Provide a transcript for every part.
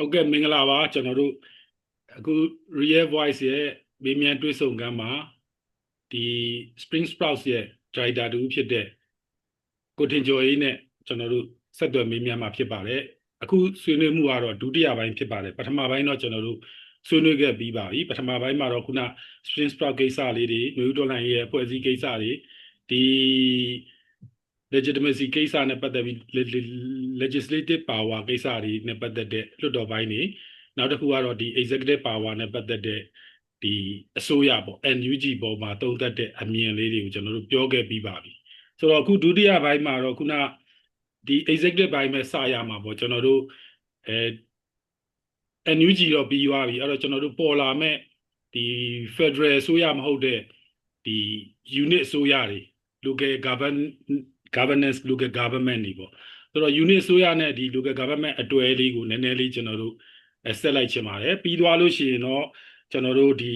ဟုတ်ကဲ့မင်္ဂလာပါကျွန်တော်တို့အခု Real Voice ရဲ့မေးမြန်းတွေ့ဆုံခန်းမှာဒီ Spring Sprouts ရဲ့ Director တူဖြစ်တဲ့ကိုတင်ကျော်ရေးနဲ့ကျွန်တော်တို့ဆက်သွယ်မေးမြန်းမှာဖြစ်ပါတယ်အခုဆွေးနွေးမှုကတော့ဒုတိယပိုင်းဖြစ်ပါတယ်ပထမပိုင်းတော့ကျွန်တော်တို့ဆွေးနွေးခဲ့ပြီးပါပြီပထမပိုင်းမှာတော့ခုန Spring Sprout ကိစ္စလေးတွေ New Dollar ရဲ့အဖွဲ့အစည်းကိစ္စတွေဒီ legitimacy ကိစ္စနဲ့ပတ်သက်ပြီး legislative power ကိစ္စတွေနဲ့ပတ်သက်တဲ့လွှတ်တော်ပိုင်းတွေနောက်တစ်ခုကတော့ဒီ executive power နဲ့ပတ်သက်တဲ့ဒီအစိုးရပေါ့ NUG ပေါ်မှာတုံ့သက်တဲ့အမြင်လေးတွေကိုကျွန်တော်တို့ပြောခဲ့ပြီးပါပြီဆိုတော့အခုဒုတိယပိုင်းမှာတော့ခုနဒီ executive ပိုင်းပဲစရမှာပေါ့ကျွန်တော်တို့အဲ NUG တော့ပြီးသွားပြီအဲ့တော့ကျွန်တော်တို့ပေါ်လာမဲ့ဒီ Federal အစိုးရမဟုတ်တဲ့ဒီ unit အစိုးရတွေ local govern governance local government တွေပေါ့ဆိုတော့ unit ဆိုရနဲ့ဒီ local government အတွဲလေးကိုနည်းနည်းလေးကျွန်တော်တို့ဆက်လိုက်ချင်ပါတယ်ပြီးသွားလို့ရှိရင်တော့ကျွန်တော်တို့ဒီ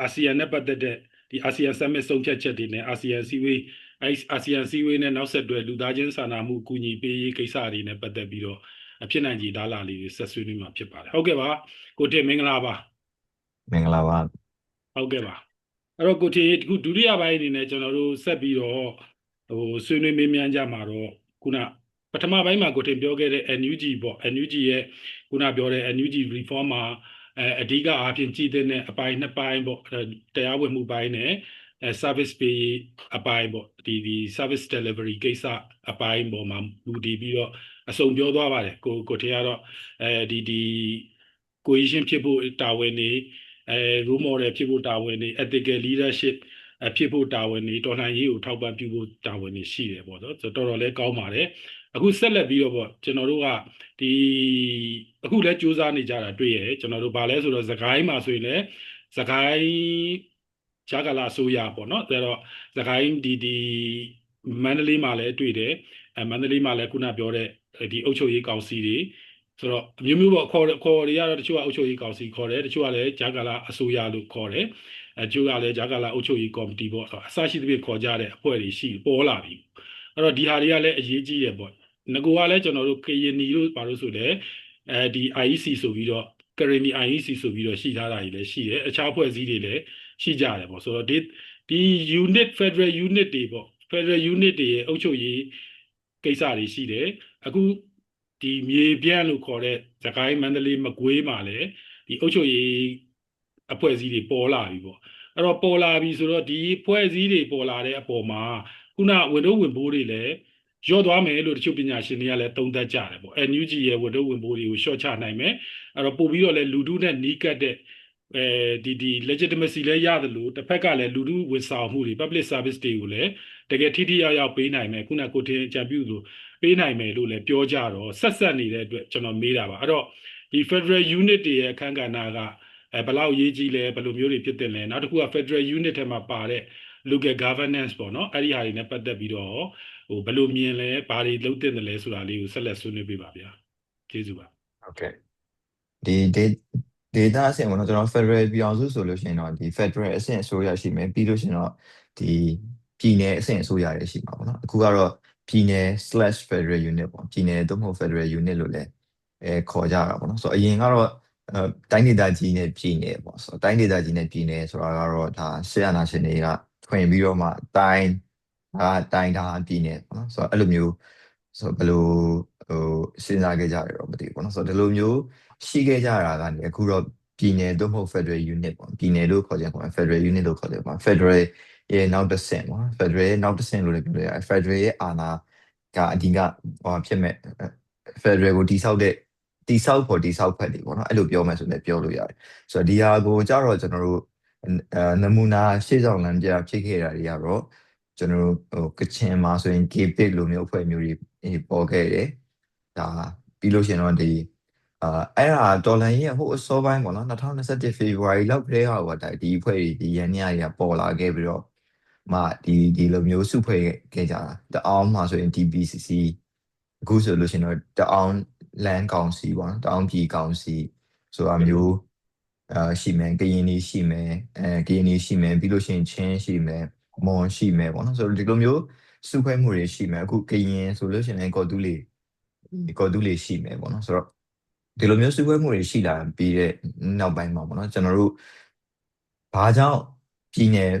အာဆီယံနဲ့ပတ်သက်တဲ့ဒီအာဆီယံ summit ဆုံးဖြတ်ချက်တွေနဲ့အာဆီယံစည်းဝေးအဲအာဆီယံစည်းဝေးနဲ့နောက်ဆက်တွဲလူသားချင်းစာနာမှုကူညီပေးရေးကိစ္စတွေနဲ့ပတ်သက်ပြီးတော့အဖြစ်နိုင်ကြီးဒါလာလေးတွေဆက်ဆွေးနွေးမှာဖြစ်ပါတယ်ဟုတ်ကဲ့ပါကိုတင်မင်္ဂလာပါမင်္ဂလာပါဟုတ်ကဲ့ပါအဲ့တော့ကိုတင်အခုဒုတိယပိုင်းအနေနဲ့ကျွန်တော်တို့ဆက်ပြီးတော့ ဟိုဆွေးနွေးမေးမြန်းကြမှာတော့ခုနပထမပိုင်းမှာကိုတင်ပြောခဲ့တဲ့ NUG ပေါ့ NUG ရဲ့ခုနပြောတဲ့ NUG reform မှာအဲအဓိကအားဖြင့်ကြည်တဲ့အပိုင်းနှစ်ပိုင်းပေါ့တရားဝင်မှုပိုင်းနဲ့အဲ service pay အပိုင်းပေါ့ဒီဒီ service delivery ကိစ္စအပိုင်းပေါ်မှာလူတည်ပြီးတော့အစုံပြောသွားပါတယ်ကိုကိုထေကတော့အဲဒီဒီ cohesion ဖြစ်ဖို့တာဝန်နေအဲ role model ဖြစ်ဖို့တာဝန်နေ ethical leadership အ ဖြစ်ဖို့တာဝန်နေတော်လှန်ရေးကိုထောက်ပံ့ပြုဖို့တာဝန်နေရှိတယ်ပေါ့နော်ဆိုတော့တော်တော်လေးကောင်းပါတယ်အခုဆက်လက်ပြီးတော့ပေါ့ကျွန်တော်တို့ကဒီအခုလဲစူးစမ်းနေကြတာတွေ့ရတယ်ကျွန်တော်တို့ဗာလဲဆိုတော့သခိုင်းမှာဆိုရင်လည်းသခိုင်းဂျာကလာဆိုရပေါ့နော်ဒါတော့သခိုင်းဒီဒီမန္တလေးမှာလည်းတွေ့တယ်အဲမန္တလေးမှာလည်းခုနပြောတဲ့ဒီအုပ်ချုပ်ရေးကောင်စီတွေဆိုတော့အမျိုးမျိုးပေါ့ခေါ်ခေါ်တွေကတော့တချို့ကအုပ်ချုပ်ရေးကောင်စီခေါ်တယ်တချို့ကလည်းဂျာကလာအစိုးရလို့ခေါ်တယ် အဲကျိုးကလည်းဂျာကလာအုပ်ချုပ်ရေးကော်မတီပေါ့အစရှိသဖြင့်ခေါ်ကြတဲ့အဖွဲ့တွေရှိပေါ်လာပြီအဲ့တော့ဒီဟာတွေကလည်းအရေးကြီးတယ်ပေါ့ငကိုကလည်းကျွန်တော်တို့ KNI လို့ပါလို့ဆိုလဲအဲဒီ IEC ဆိုပြီးတော့ Kareni IEC ဆိုပြီးတော့ရှိထားတာကြီးလည်းရှိတယ်အခြားအဖွဲ့အစည်းတွေလည်းရှိကြတယ်ပေါ့ဆိုတော့ဒီဒီ unit federal unit တွေပေါ့ federal unit တွေရဲ့အုပ်ချုပ်ရေးကိစ္စတွေရှိတယ်အခုဒီမြေပြန့်လို့ခေါ်တဲ့သခိုင်းမန္တလေးမကွေးမှာလည်းဒီအုပ်ချုပ်ရေး အဖွဲ့အစည်းတွေပေါ်လာပြီပေါ့အဲ့တော့ပေါ်လာပြီဆိုတော့ဒီအဖွဲ့အစည်းတွေပေါ်လာတဲ့အပေါ်မှာခုနဝန်တော့ဝင်ပိုးတွေလည်းရော့သွားမယ်လို့တချို့ပညာရှင်တွေကလည်းသုံးသပ်ကြတယ်ပေါ့ NUG ရဲ့ဝန်တော့ဝင်ပိုးတွေကိုရှော့ချနိုင်မယ်အဲ့တော့ပို့ပြီးတော့လည်းလူထုနဲ့နီးကပ်တဲ့အဲဒီဒီ legitimacy လည်းရတယ်လို့တစ်ဖက်ကလည်းလူထုဝန်ဆောင်မှုတွေ public service တွေကိုလည်းတကယ်ထိထိရောက်ရောက်ပေးနိုင်မယ်ခုနကိုတင်အကြံပြုလို့ပေးနိုင်မယ်လို့လည်းပြောကြတော့ဆက်ဆက်နေတဲ့အတွက်ကျွန်တော်မေးတာပါအဲ့တော့ဒီ federal unit တွေရဲ့အခန်းကဏ္ဍက အဲဘယ်လောက်ရေးကြီးလဲဘယ်လိုမျိုးတွေဖြစ်တင်လဲနောက်တစ်ခုက federal unit ထဲမှာပါတဲ့ local governance ပေါ့နော်အဲ့ဒီဟာတွေနဲ့ပတ်သက်ပြီးတော့ဟိုဘယ်လိုမြင်လဲဘာတွေလုပ်တင်တယ်လဲဆိုတာလေးကိုဆက်လက်ဆွေးနွေးပေးပါဗျာကျေးဇူးပါဟုတ်ကဲ့ဒီ data အဆင့်ပေါ့နော်ကျွန်တော် federal ပြောင်းစုဆိုလို့ရှိရင်တော့ဒီ federal အဆင့်အစိုးရရှိမယ်ပြီးလို့ရှိရင်တော့ဒီပြည်နယ်အဆင့်အစိုးရတွေရှိမှာပေါ့နော်အခုကတော့ပြည်နယ် /federal unit ပေါ့ပြည်နယ်သို့မဟုတ် federal unit လို့လည်းအဲခေါ်ကြတာပေါ့နော်ဆိုတော့အရင်ကတော့အဲ တိုင်းဒေသကြီးနဲ့ပြည်နယ်ပေါ့ဆိုတော့တိုင်းဒေသကြီးနဲ့ပြည်နယ်ဆိုတာကတော့ဒါဆီယနာရှင်တွေကထွင်ပြီးတော့မှတိုင်းဒါတိုင်းဒါပြည်နယ်ပေါ့နော်ဆိုတော့အဲ့လိုမျိုးဆိုဘယ်လိုဟိုစဉ်းစားခဲ့ကြရတော့မသိဘူးပေါ့နော်ဆိုတော့ဒီလိုမျိုးရှိခဲ့ကြတာကနေအခုတော့ပြည်နယ်သို့မဟုတ် federal unit ပေါ့ပြည်နယ်လို့ခေါ်ကြပေါ့ federal unit လို့ခေါ်တယ်ပေါ့ federal ရဲ့နောက်တစ်ဆင့်ပေါ့ federal ရဲ့နောက်တစ်ဆင့်လို့လည်းပြောရတယ် federal ရဲ့အာဏာကအဓိကဟောဖြစ်မဲ့ federal ကိုတိဆောက်တဲ့ တိဆောက်ဖို့တိဆောက်ဖက်တွေပေါ့နော်အဲ့လိုပြောမယ်ဆိုလည်းပြောလို့ရတယ်ဆိုတော့ဒီဟာကိုကြတော့ကျွန်တော်တို့အဲနမူနာရှေ့ဆောင်လမ်းပြဖြစ်ခဲ့တာတွေကတော့ကျွန်တော်တို့ဟိုကချင်မှာဆိုရင် K-PIC လိုမျိုးအဖွဲ့မျိုးတွေပေါ်ခဲ့တယ်ဒါပြီးလို့ရှိရင်တော့ဒီအာအဲ့ဒါဒေါ်လာရင်းဟိုအစောပိုင်းပေါ့နော်2021 February လောက်ကလေးဟာဟိုဒါဒီအဖွဲ့တွေဒီရန်ညတွေကပေါ်လာခဲ့ပြီးတော့မှဒီဒီလိုမျိုးစုဖွဲ့ခဲ့ကြတာတအောင်မှာဆိုရင် DPCC အခုဆိုလို့ရှိရင်တော့တအောင် လန်ကောင်စီပေါ့နော်တအောင်ပြည်ကောင်စီဆိုတာမျိုးအာရှိမယ်ကရင်နေရှိမယ်အဲကရင်နေရှိမယ်ပြီးလို့ရှိရင်ချင်းရှိမယ်မွန်ရှိမယ်ပေါ့နော်ဆိုတော့ဒီလိုမျိုးစုဖွဲ့မှုတွေရှိမယ်အခုကရင်ဆိုလို့ရှိရင်ကော်တူးလေးကော်တူးလေးရှိမယ်ပေါ့နော်ဆိုတော့ဒီလိုမျိုးစုဖွဲ့မှုတွေရှိလာပြီးတဲ့နောက်ပိုင်းမှာပေါ့နော်ကျွန်တော်တို့ဘာကြောင့်ပြည်နယ်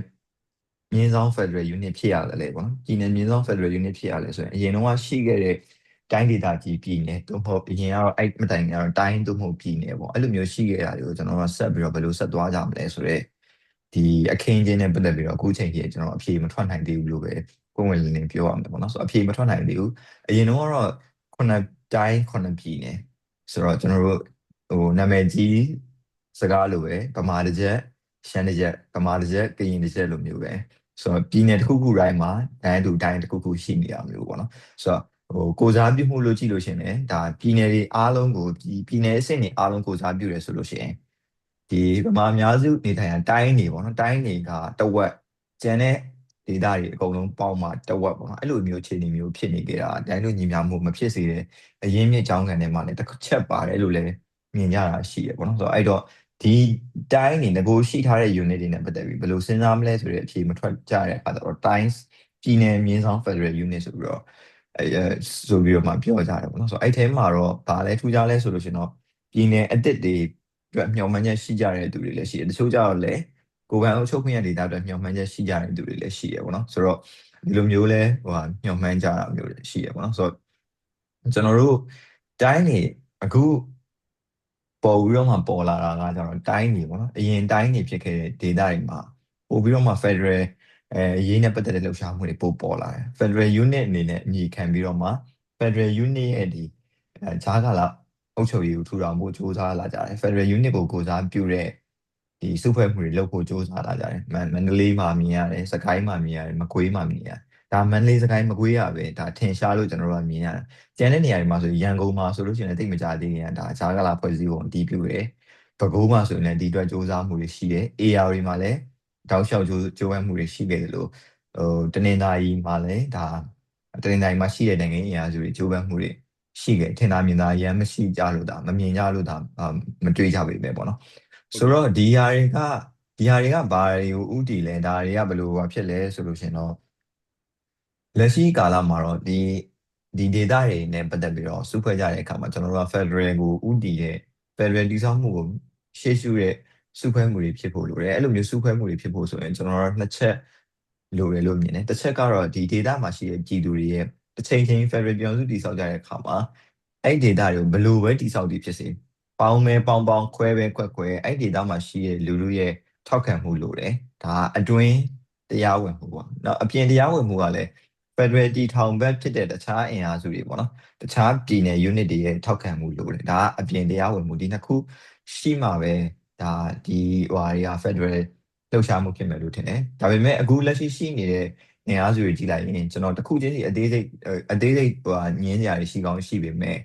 မြင်းဆောင် Federal Unit ဖြစ်ရတယ်လဲပေါ့နော်ပြည်နယ်မြင်းဆောင် Federal Unit ဖြစ်ရလဲဆိုရင်အရင်တော့ရှိခဲ့တဲ့ တိုင်းဒေသကြီးပြည်နယ်သို့မဟုတ်အရင်ကတော့အဲ့မတိုင်ကတော့တိုင်းသို့မဟုတ်ပြည်နယ်ပေါ့အဲ့လိုမျိုးရှိခဲ့တာတွေကိုကျွန်တော်တို့ဆက်ပြီးတော့ဘယ်လိုဆက်သွားကြမလဲဆိုတော့ဒီအခင်းချင်းနဲ့ပတ်သက်ပြီးတော့အခုချိန်ကြီးကျွန်တော်အဖြေမထွက်နိုင်သေးဘူးလို့ပဲကိုယ်ဝင်လင်းလင်းပြောရမယ်ပေါ့နော်ဆိုတော့အဖြေမထွက်နိုင်သေးဘူးအရင်တော့ကတော့ခုနှစ်တိုင်းခုနှစ်ပြည်နယ်ဆိုတော့ကျွန်တော်တို့ဟိုနာမည်ကြီးစကားလိုပဲဗမာတစ်ချက်ရှမ်းတစ်ချက်ဗမာတစ်ချက်ကရင်တစ်ချက်လိုမျိုးပဲဆိုတော့ပြည်နယ်တစ်ခုခုတိုင်းမှာတိုင်းသူတိုင်းတစ်ခုခုရှိနေရမျိုးပေါ့နော်ဆိုတော့ ဟိုကိုစားပြုမှုလို့ကြည့်လို့ရှိရင်လည်းဒါပြည်နယ်တွေအားလုံးကိုပြည်ပြည်နယ်အဆင့်တွေအားလုံးကိုစားပြုတယ်ဆိုလို့ရှိရင်ဒီဗမာအများစုနေထိုင်ရာတိုင်းတွေပေါ့နော်တိုင်းတွေကတဝက်ကျန်တဲ့ဒေသတွေအကုန်လုံးပေါင်းမှတဝက်ပေါ့နော်အဲ့လိုမျိုးအခြေအနေမျိုးဖြစ်နေကြတာတိုင်းတို့ညီမျှမှုမဖြစ်စေတဲ့အရင်းမြစ်ကြောင်းကန်ထဲမှာလည်းတစ်ချက်ပါတယ်လို့လည်းမြင်ကြတာရှိရပေါ့နော်ဆိုတော့အဲ့တော့ဒီတိုင်းနေငကိုရှိထားတဲ့ unit တွေနဲ့ပတ်သက်ပြီးဘယ်လိုစဉ်းစားမလဲဆိုတဲ့အဖြေမထွက်ကြတဲ့အခါကျတော့ times ပြည်နယ်မြင်းဆောင် federal unit ဆိုပြီးတော့ အဲဆိုပြီးတော့မှပြောကြတယ်ပေါ့နော်ဆိုတော့အဲ့ထဲမှာတော့ဗာလဲထူးခြားလဲဆိုလို့ရှင်တော့ပြည်နယ်အစ်စ်တွေအတွက်မျှော်မှန်းချက်ရှိကြတဲ့သူတွေလည်းရှိတယ်တချို့ကြတော့လည်းကိုယ်ပိုင်အုပ်ချုပ်ခွင့်ရဒေသအတွက်မျှော်မှန်းချက်ရှိကြတဲ့သူတွေလည်းရှိရပေါ့နော်ဆိုတော့ဒီလိုမျိုးလဲဟိုဟာမျှော်မှန်းကြတာမျိုးတွေရှိရပေါ့နော်ဆိုတော့ကျွန်တော်တို့တိုင်းနေအခုပေါ်ပြီးတော့မှပေါ်လာတာကကျတော့တိုင်းနေပေါ့နော်အရင်တိုင်းနေဖြစ်ခဲ့တဲ့ဒေသတွေမှာပို့ပြီးတော့မှ Federal အဲအရေးနဲ့ပတ်သက်တဲ့လှုပ်ရှားမှုတွေပိုပေါ်လာတယ်။ Federal Unit အနေနဲ့ညီခံပြီးတော့မှ Federal Unit ရဲ့ဒီဂျားကာလအုပ်ချုပ်ရေးကိုထူထောင်ဖို့စူးစမ်းလာကြတယ်။ Federal Unit ကိုကိုစားပြုတဲ့ဒီစုဖွဲ့မှုတွေလုပ်ဖို့စူးစမ်းလာကြတယ်။မန္တလေးမှာမြင်ရတယ်၊စကိုင်းမှာမြင်ရတယ်၊မကွေးမှာမြင်ရတယ်။ဒါမန္တလေးစကိုင်းမကွေးရပဲဒါထင်ရှားလို့ကျွန်တော်တို့ကမြင်ရတယ်။ကျန်တဲ့နေရာတွေမှာဆိုရန်ကုန်မှာဆိုလို့ရှိရင်လည်းတိတ်မကြသေးရင်ဒါဂျားကာလဖွဲ့စည်းပုံအတည်ပြုတယ်။ပဲခူးမှာဆိုရင်လည်းဒီအတွက်စူးစမ်းမှုတွေရှိတယ်။ AR တွေမှာလည်း တောက်လျှောက်ကြိုးကြိုးပမ်းမှုတွေရှိခဲ့တယ်လို့ဟိုတနင်္သာရီမှာလည်းဒါတနင်္သာရီမှာရှိတဲ့နိုင်ငံအင်အားစုတွေကြိုးပမ်းမှုတွေရှိခဲ့ထင်သာမြင်သာရမ်းမရှိကြလို့ဒါမမြင်ကြလို့ဒါမတွေးကြပေပဲပေါ့နော်ဆိုတော့ဒီဟာတွေကဒီဟာတွေကဘာတွေကိုဥတီလဲဒါတွေကဘယ်လိုဖြစ်လဲဆိုလို့ရှင်တော့လက်ရှိကာလမှာတော့ဒီဒီ data တွေနဲ့ပတ်သက်ပြီးတော့စုဖွဲ့ကြတဲ့အခါမှာကျွန်တော်တို့က Federal ကိုဥတီတဲ့ Federal တည်ဆောက်မှုကိုရှေ့ရှုတဲ့ စုဖွဲ့မှုတွေဖြစ်ဖို့လိုတယ်အဲ့လိုမျိုးစုဖွဲ့မှုတွေဖြစ်ဖို့ဆိုရင်ကျွန်တော်တို့နှစ်ချက်လိုတယ်လို့မြင်တယ်တစ်ချက်ကတော့ဒီ data မှာရှိတဲ့ပြည်သူတွေရဲ့တစ်ချိန်ချင်း Federal ပြောင်းစုတည်ဆောက်ကြတဲ့အခါမှာအဲ့ data တွေကိုဘယ်လိုပဲတည်ဆောက်တည်ဖြစ်စေပေါင်းမဲပေါင်းပေါင်းခွဲပဲခွက်ခွဲအဲ့ data မှာရှိတဲ့လူလူရဲ့ထောက်ခံမှုလိုတယ်ဒါအတွင်းတရားဝင်မှုပေါ့နော်အပြင်တရားဝင်မှုကလည်း Federal တီထောင်ဘက်ဖြစ်တဲ့တခြားအင်အားစုတွေပေါ့နော်တခြားပြည်နယ် unit တွေရဲ့ထောက်ခံမှုလိုတယ်ဒါကအပြင်တရားဝင်မှုဒီနှစ်ခုရှိမှပဲ ဒါဒီဟိုဟာတွေက Federal လှုပ်ရှားမှုဖြစ်မယ်လို့ထင်တယ်ဒါပေမဲ့အခုလက်ရှိရှိနေတဲ့အင်အားစုတွေကြည့်လိုက်ရင်ကျွန်တော်တခုချင်းစီအသေးစိတ်အသေးစိတ်ဟိုဟာညင်းကြရရှိကောင်းရှိပေမဲ့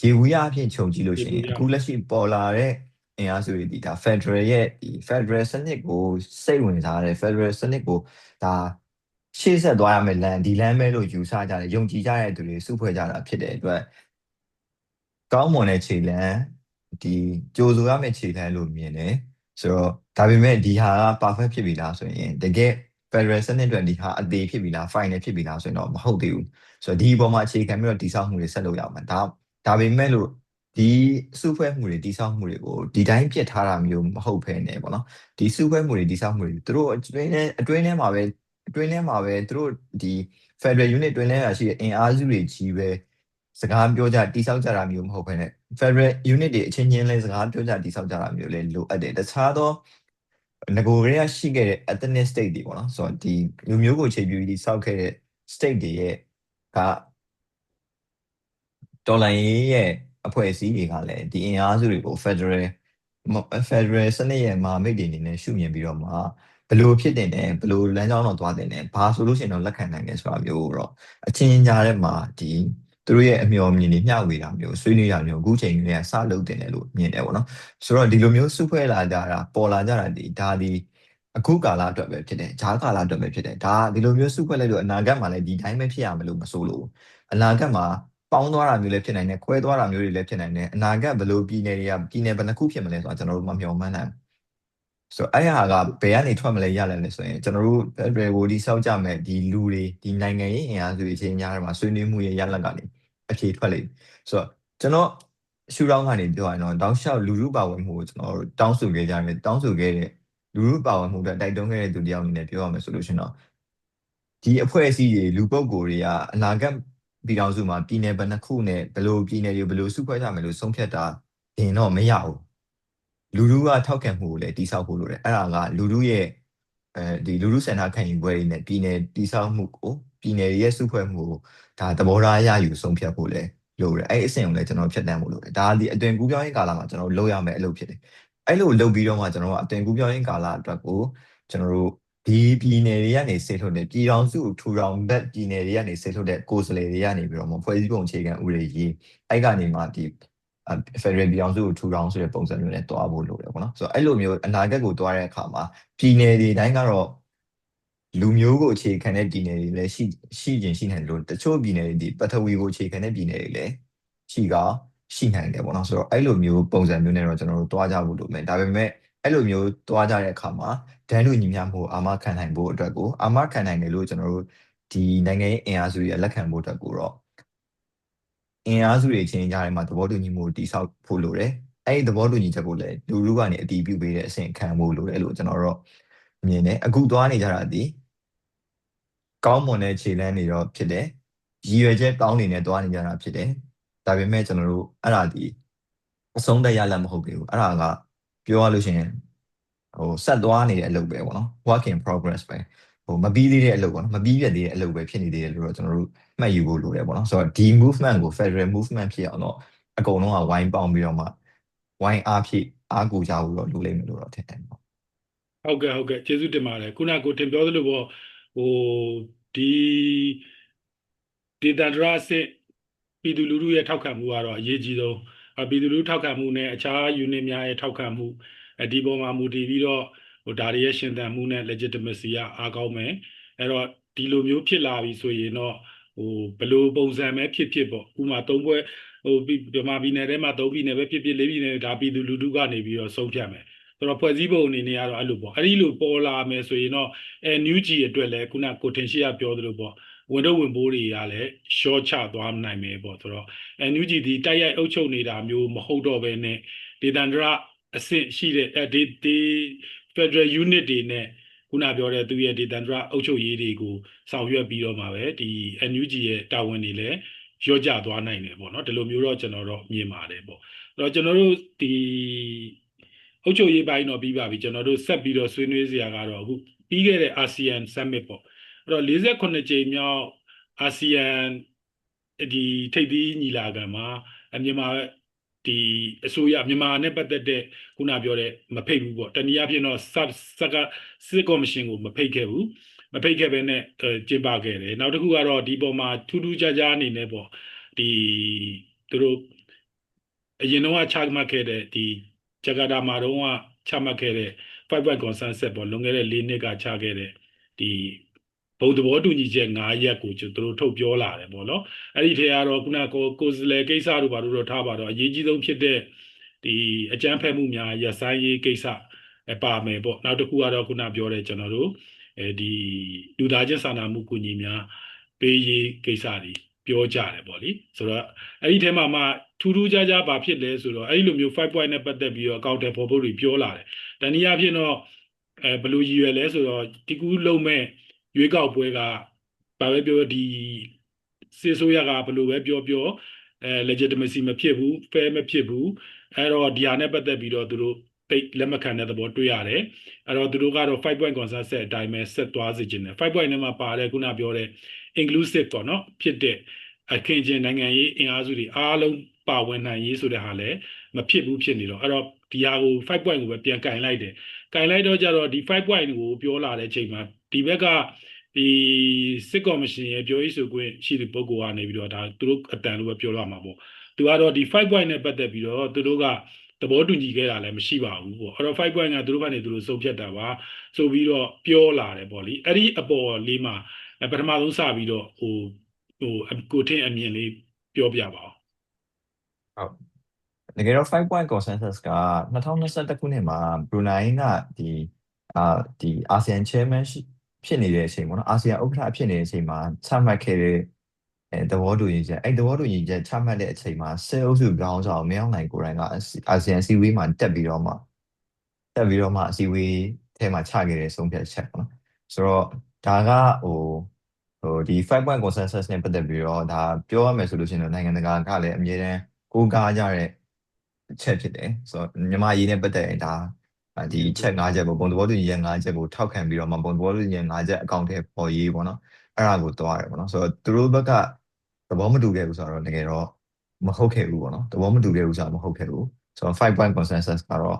ရေဝူရအဖြစ်ခြုံကြည့်လို့ရှိရင်အခုလက်ရှိပေါ်လာတဲ့အင်အားစုတွေဒီဒါ Federal ရဲ့ဒီ Federal စနစ်ကိုစိတ်ဝင်စားတဲ့ Federal စနစ်ကိုဒါရှေ့ဆက်သွားရမယ့်လမ်းဒီလမ်းပဲလို့ယူဆကြတယ်ယုံကြည်ကြတဲ့သူတွေစုဖွဲ့ကြတာဖြစ်တဲ့အတွက်ကောင်းမွန်တဲ့ခြေလမ်း ဒီကြိုးဆိုရမယ့်ခြေလမ်းလို့မြင်တယ်ဆိုတော့ဒါပေမဲ့ဒီဟာက perfect ဖြစ်ပြီလားဆိုရင်တကယ် Federal စနစ်အတွက်ဒီဟာအသေးဖြစ်ပြီလား final ဖြစ်ပြီလားဆိုရင်တော့မဟုတ်သေးဘူးဆိုတော့ဒီအပေါ်မှာအခြေခံပြီးတော့တိစောက်မှုတွေဆက်လုပ်ရမှာဒါဒါပေမဲ့လို့ဒီစုဖွဲ့မှုတွေတိစောက်မှုတွေကိုဒီတိုင်းပြစ်ထားတာမျိုးမဟုတ်ဘဲနဲ့ပေါ့နော်ဒီစုဖွဲ့မှုတွေတိစောက်မှုတွေသူတို့အတွင်းထဲအတွင်းထဲမှာပဲအတွင်းထဲမှာပဲသူတို့ဒီ Federal Unit တွင်လဲရရှိတဲ့အင်အားစုတွေကြီးပဲစကားပြောကြတိစောက်ကြတာမျိုးမဟုတ်ဘဲနဲ့ Federal Unit တွေအချင်းချင်းလဲစကားပြောကြတိစောက်ကြတာမျိုးလဲလိုအပ်တယ်တခြားသောငကိုရေရရှိခဲ့တဲ့ ethnic state တွေပေါ့နော်ဆိုတော့ဒီလူမျိုးကိုခြေပြုပြီးစောက်ခဲ့တဲ့ state တွေရဲ့ကတော်လိုင်းရဲ့အဖွဲ့အစည်းတွေကလည်းဒီအင်အားစုတွေကို Federal Federal စနစ်ရဲ့မဟာမိတ်တွေအနေနဲ့ရှုမြင်ပြီးတော့မှဘယ်လိုဖြစ်တင်တယ်ဘယ်လိုလမ်းကြောင်းတော့သွားတင်တယ်ဘာဆိုလို့ရှိရင်တော့လက်ခံနိုင်တယ်ဆိုတာမျိုးတော့အချင်းကြားထဲမှာဒီ သူတို့ရဲ့အမျှော်မြင်တွေမျှဝေတာမျိုးဆွေးနွေးတာမျိုးအခုချိန်ကြီးကစလုပ်တင်တယ်လို့မြင်တယ်ပေါ့နော်ဆိုတော့ဒီလိုမျိုးစုဖွဲ့လာကြတာပေါ်လာကြတာဒီဒါဒီအခုကာလအတွက်ပဲဖြစ်တယ်ဂျားကာလအတွက်ပဲဖြစ်တယ်ဒါဒီလိုမျိုးစုဖွဲ့လိုက်လို့အနာဂတ်မှာလည်းဒီတိုင်းပဲဖြစ်ရမယ်လို့မဆိုလို့အနာဂတ်မှာပေါင်းသွားတာမျိုးလည်းဖြစ်နိုင်တယ်ခွဲသွားတာမျိုးတွေလည်းဖြစ်နိုင်တယ်အနာဂတ်ဘယ်လိုပြည်နယ်တွေကပြည်နယ်ဘယ်နှခုဖြစ်မလဲဆိုတာကျွန်တော်တို့မမျှော်မှန်းနိုင်ဆိုတော့အဲ့ဟာကဘယ်ကနေထွက်မလဲရလဲလဲဆိုရင်ကျွန်တော်တို့ Federal ကိုဒီစောက်ကြမဲ့ဒီလူတွေဒီနိုင်ငံရေးအင်အားစုတွေအချင်းများတွေမှာဆွေးနွေးမှုရဲ့ရလဒ်ကနေ အဖြေထွက်လိမ့်ဆိုတော့ကျွန်တော်ရှုထောင့်ကနေပြောရရင်တော့တောက်လျှောက်လူလူပါဝင်မှုကိုကျွန်တော်တို့တောင်းဆိုခဲ့ကြတယ်တောင်းဆိုခဲ့တဲ့လူလူပါဝင်မှုအတွက်တိုက်တွန်းခဲ့တဲ့သူတယောက်အနေနဲ့ပြောရမယ်ဆိုလို့ရှိရင်တော့ဒီအဖွဲ့အစည်းတွေလူပုဂ္ဂိုလ်တွေကအနာဂတ်ပြည်တော်စုမှာပြည်နယ်ဘယ်နှခုနဲ့ဘယ်လိုပြည်နယ်တွေဘယ်လိုစုဖွဲ့ကြမယ်လို့ဆုံးဖြတ်တာရင်တော့မရဘူးလူလူကထောက်ခံမှုကိုလည်းတိစောက်ဖို့လိုတယ်အဲ့ဒါကလူလူရဲ့အဲဒီလူလူစင်တာခံယူပွဲတွေနဲ့ပြည်နယ်တိစောက်မှုကို ပြည်နယ်ရဲ့စုဖွဲ့မှုကိုဒါသဘောထားရယူဆုံးဖြတ်ဖို့လည်းလိုတယ်အဲ့အဆင့်ကိုလည်းကျွန်တော်ဖြတ်တန်းဖို့လိုတယ်ဒါဒီအသွင်ကူးပြောင်းရေးကာလမှာကျွန်တော်လုပ်ရမယ်အလုပ်ဖြစ်တယ်အဲ့လိုလုပ်ပြီးတော့မှကျွန်တော်ကအသွင်ကူးပြောင်းရေးကာလအတွက်ကိုကျွန်တော်တို့ဒီပြည်နယ်တွေကနေဆေးထုတ်တဲ့ပြည်တော်စုထူထောင်ဘက်ပြည်နယ်တွေကနေဆေးထုတ်တဲ့ကိုယ်စားလှယ်တွေကနေပြီးတော့မှဖွဲ့စည်းပုံအခြေခံဥပဒေကြီးအဲ့ကနေမှဒီဖက်ဒရယ်ပြည်အောင်စုကိုထူထောင်ဆိုတဲ့ပုံစံမျိုးနဲ့တွားဖို့လိုတယ်ပေါ့နော်ဆိုတော့အဲ့လိုမျိုးအနာဂတ်ကိုတွားတဲ့အခါမှာပြည်နယ်တွေတိုင်းကတော့ လူမျိုးကိုအခြေခံတဲ့ပြည်နယ်တွေလည်းရှိရှိခြင်းရှိနိုင်တယ်လို့တချို့ပြည်နယ်တွေဒီပထဝီကိုအခြေခံတဲ့ပြည်နယ်တွေလည်းရှိကရှိနိုင်တယ်ပေါ့နော်ဆိုတော့အဲ့လိုမျိုးပုံစံမျိုးနဲ့တော့ကျွန်တော်တို့တွားကြဖို့လိုမယ်ဒါပေမဲ့အဲ့လိုမျိုးတွားကြတဲ့အခါမှာဒန်းလူညီမျှမှုအာမခံနိုင်ဖို့အတွက်ကိုအာမခံနိုင်တယ်လို့ကျွန်တော်တို့ဒီနိုင်ငံရေးအင်အားစုတွေလက်ခံဖို့အတွက်ကိုတော့အင်အားစုတွေချင်းကြားထဲမှာသဘောတူညီမှုတည်ဆောက်ဖို့လိုတယ်အဲ့ဒီသဘောတူညီချက်ကိုလည်းလူလူကနေအတည်ပြုပေးတဲ့အဆင့်ခံဖို့လိုတယ်လို့ကျွန်တော်တို့မြင်တယ်အခုသွားနေကြတာဒီ ကောင်းမွန်တဲ့ခြေလှမ်းတွေတော့ဖြစ်တယ်ရည်ရွယ်ချက်တောင်းနေနဲ့သွားနေကြတာဖြစ်တယ်ဒါပေမဲ့ကျွန်တော်တို့အဲ့ဒါဒီအဆုံးသက်ရလမဟုတ်သေးဘူးအဲ့ဒါကပြောရလို့ရှိရင်ဟိုဆက်သွားနေတဲ့အလုပ်ပဲပေါ့နော် work in progress ပဲဟိုမပြီးသေးတဲ့အလုပ်ပေါ့နော်မပြီးပြတ်သေးတဲ့အလုပ်ပဲဖြစ်နေသေးတယ်လို့တော့ကျွန်တော်တို့မှတ်ယူဖို့လိုတယ်ပေါ့နော်ဆိုတော့ဒီ movement ကို federal movement ဖြစ်အောင်တော့အကုန်လုံးကဝိုင်းပေါင်းပြီးတော့မှဝိုင်းအားဖြစ်အားကူကြဖို့တော့လိုလိမ့်မယ်လို့တော့ထင်တယ်ပေါ့ဟုတ်ကဲ့ဟုတ်ကဲ့ကျေးဇူးတင်ပါတယ်ခုနကကိုတင်ပြောသလိုပေါ့ ဟိုဒီဒေတာဒရာစစ်ပြည်သူလူထုရဲ့ထောက်ခံမှုကတော့အရေးကြီးဆုံးအပြည်သူလူထုထောက်ခံမှုနဲ့အခြား unit များရဲ့ထောက်ခံမှုအဒီပေါ်မှာမူတည်ပြီးတော့ဟိုဒါတွေရဲ့ရှင်သန်မှုနဲ့ legitimacy ကအားကောင်းမယ်အဲ့တော့ဒီလိုမျိုးဖြစ်လာပြီဆိုရင်တော့ဟိုဘယ်လိုပုံစံပဲဖြစ်ဖြစ်ပေါ့ဥပမာသုံးပွဲဟိုမြန်မာပြည်နယ်ထဲမှာသုံးပြည်နယ်ပဲဖြစ်ဖြစ်လေးပြည်နယ်ဒါပြည်သူလူထုကနေပြီးတော့ဆုံးဖြတ်မယ် ဆိုတော့ဖွဲ့စည်းပုံအနေနဲ့ကတော့အဲ့လိုပေါ့အဲ့ဒီလိုပေါ်လာမယ်ဆိုရင်တော့ NUG အတွက်လည်းခုနကိုတင်ရှိရပြောသလိုပေါ့ဝန်တော့ဝန်ပိုးတွေကလည်း short ချသွားနိုင်မယ်ပေါ့ဆိုတော့ NUG ဒီတိုက်ရိုက်အုပ်ချုပ်နေတာမျိုးမဟုတ်တော့ဘဲနဲ့ဒေသန္တရအဆင့်ရှိတဲ့အဲဒီဒီ Federal Unit တွေနဲ့ခုနပြောတဲ့သူရဲ့ဒေသန္တရအုပ်ချုပ်ရေးတွေကိုဆောင်ရွက်ပြီးတော့မှာပဲဒီ NUG ရဲ့တာဝန်တွေလည်းရော့ကျသွားနိုင်တယ်ပေါ့နော်ဒီလိုမျိုးတော့ကျွန်တော်တော့မြင်ပါတယ်ပေါ့အဲ့တော့ကျွန်တော်တို့ဒီ အုပ်ချုပ်ရေးပိုင်းတော့ပြီးပါပြီကျွန်တော်တို့ဆက်ပြီးတော့ဆွေးနွေးစရာကတော့အခုပြီးခဲ့တဲ့ ASEAN Summit ပေါ့အဲ့တော့48ကြိမ်မြောက် ASEAN ဒီထိပ်သီးညီလာခံမှာမြန်မာဒီအစိုးရမြန်မာနဲ့ပတ်သက်တဲ့ခုနပြောတဲ့မဖိတ်ဘူးပေါ့တနည်းအားဖြင့်တော့စစကစစ်ကော်မရှင်ကိုမဖိတ်ခဲ့ဘူးမဖိတ်ခဲ့ဘဲနဲ့ကျင်းပခဲ့တယ်နောက်တစ်ခုကတော့ဒီပေါ်မှာထူးထူးခြားခြားအနေနဲ့ပေါ့ဒီသူတို့အရင်တော့ချမှတ်ခဲ့တဲ့ဒီ ဂျကာတာမှာတော့ချမှတ်ခဲ့တဲ့5 point consensus ပေါ့လွန်ခဲ့တဲ့၄နှစ်ကချခဲ့တဲ့ဒီဘုံသဘောတူညီချက်9ရက်ကိုသူတို့ထုတ်ပြောလာတယ်ပေါ့နော်အဲ့ဒီထဲကတော့ခုနကကိုစလေကိစ္စတို့ဘာလို့တော့ထားပါတော့အရေးကြီးဆုံးဖြစ်တဲ့ဒီအကြမ်းဖက်မှုများရဆိုင်ရေးကိစ္စပါမယ်ပေါ့နောက်တစ်ခုကတော့ခုနပြောတဲ့ကျွန်တော်တို့အဲဒီလူသားချင်းစာနာမှုကူညီများပေးရေးကိစ္စတွေ ပြောကြတယ်ပေါ့လေဆိုတော့အဲ့ဒီထဲမှာမှထူးထူးခြားခြားဘာဖြစ်လဲဆိုတော့အဲ့ဒီလိုမျိုး5 point နဲ့ပတ်သက်ပြီးတော့အကောင့်တွေပေါ်ဖို့တွေပြောလာတယ်တနည်းအားဖြင့်တော့အဲဘယ်လိုရည်ရွယ်လဲဆိုတော့ဒီကူးလုံးမဲ့ရွေးကောက်ပွဲကဘာပဲပြောဒီစေဆိုရကဘယ်လိုပဲပြောပြောအဲ legitimacy မဖြစ်ဘူး fair မဖြစ်ဘူးအဲ့တော့ဒီဟာနဲ့ပတ်သက်ပြီးတော့သူတို့တိတ်လက်မခံတဲ့သဘောတွေ့ရတယ်အဲ့တော့သူတို့ကတော့5 point consensus အတိုင်းပဲဆက်သွားစေချင်တယ်5 point နဲ့မှာပါတဲ့ခုနပြောတဲ့ inclusive ပေါ့နော်ဖြစ်တဲ့အခင်းချင်းနိုင်ငံရေးအင်အားစုတွေအားလုံးပါဝင်နိုင်ရေးဆိုတဲ့ဟာလည်းမဖြစ်ဘူးဖြစ်နေတော့အဲ့တော့ဒီဟာကို5 point ကိုပဲပြန်ကင်လိုက်တယ်ကင်လိုက်တော့ကြတော့ဒီ5 point ကိုပြောလာတဲ့အချိန်မှာဒီဘက်ကဒီစစ်ကော်မရှင်ရဲ့ပြောရေးဆိုခွင့်ရှိတဲ့ပုဂ္ဂိုလ်ကနေပြီးတော့ဒါသူတို့အတန်လို့ပဲပြောရမှာပေါ့သူကတော့ဒီ5 point နဲ့ပတ်သက်ပြီးတော့သူတို့ကသဘောတူညီခဲ့တာလည်းမရှိပါဘူးပေါ့အဲ့တော့5 point ကသူတို့ကနေသူတို့စုပ်ဖြတ်တာပါဆိုပြီးတော့ပြောလာတယ်ပေါ့လေအဲ့ဒီအပေါ်လေးမှာ ပထမဆုံးစပြီးတော့ဟိုဟိုကိုထင်းအမြင်လေးပြောပြပါအောင်ဟုတ်တကယ်တော့5 point consensus က2021ခုနှစ်မှာ Brunei ကဒီအာဒီ ASEAN chairman ဖြစ်နေတဲ့အချိန်ပေါ့နော် ASEAN ဥက္ကဋ္ဌဖြစ်နေတဲ့အချိန်မှာချမှတ်ခဲ့တဲ့အဲသဘောတူညီချက်အဲ့သဘောတူညီချက်ချမှတ်တဲ့အချိန်မှာစစ်အုပ်စုခေါင်းဆောင်မင်းအောင်လှိုင်ကိုယ်တိုင်ကအာဆီယံစီဝေးမှာတက်ပြီးတော့မှတက်ပြီးတော့မှအစည်းအဝေးထဲမှာချခဲ့တဲ့ဆုံးဖြတ်ချက်ပေါ့နော်ဆိုတော့ဒါကဟို ဟိုဒီ5 point consensus နဲ့ပတ်သက်ပြီးတော့ဒါပြောရမယ်ဆိုလို့ရှိရင်တော့နိုင်ငံတကာကလည်းအမြဲတမ်းကိုးကားကြတဲ့အချက်ဖြစ်တယ်ဆိုတော့မြန်မာရေးနဲ့ပတ်သက်ရင်ဒါဒီချက်၅ချက်ပေါ့ဘုံသဘောတူညီချက်၅ချက်ကိုထောက်ခံပြီးတော့မှဘုံသဘောတူညီချက်၅ချက်အကောင့်ထဲပေါ်ရေးပေါ့နော်အဲ့ဒါကိုတွားတယ်ပေါ့နော်ဆိုတော့သူတို့ဘက်ကသဘောမတူခဲ့ဘူးဆိုတော့တကယ်တော့မဟုတ်ခဲ့ဘူးပေါ့နော်သဘောမတူခဲ့ဘူးဆိုတော့မဟုတ်ခဲ့ဘူးဆိုတော့5 point consensus ကတော့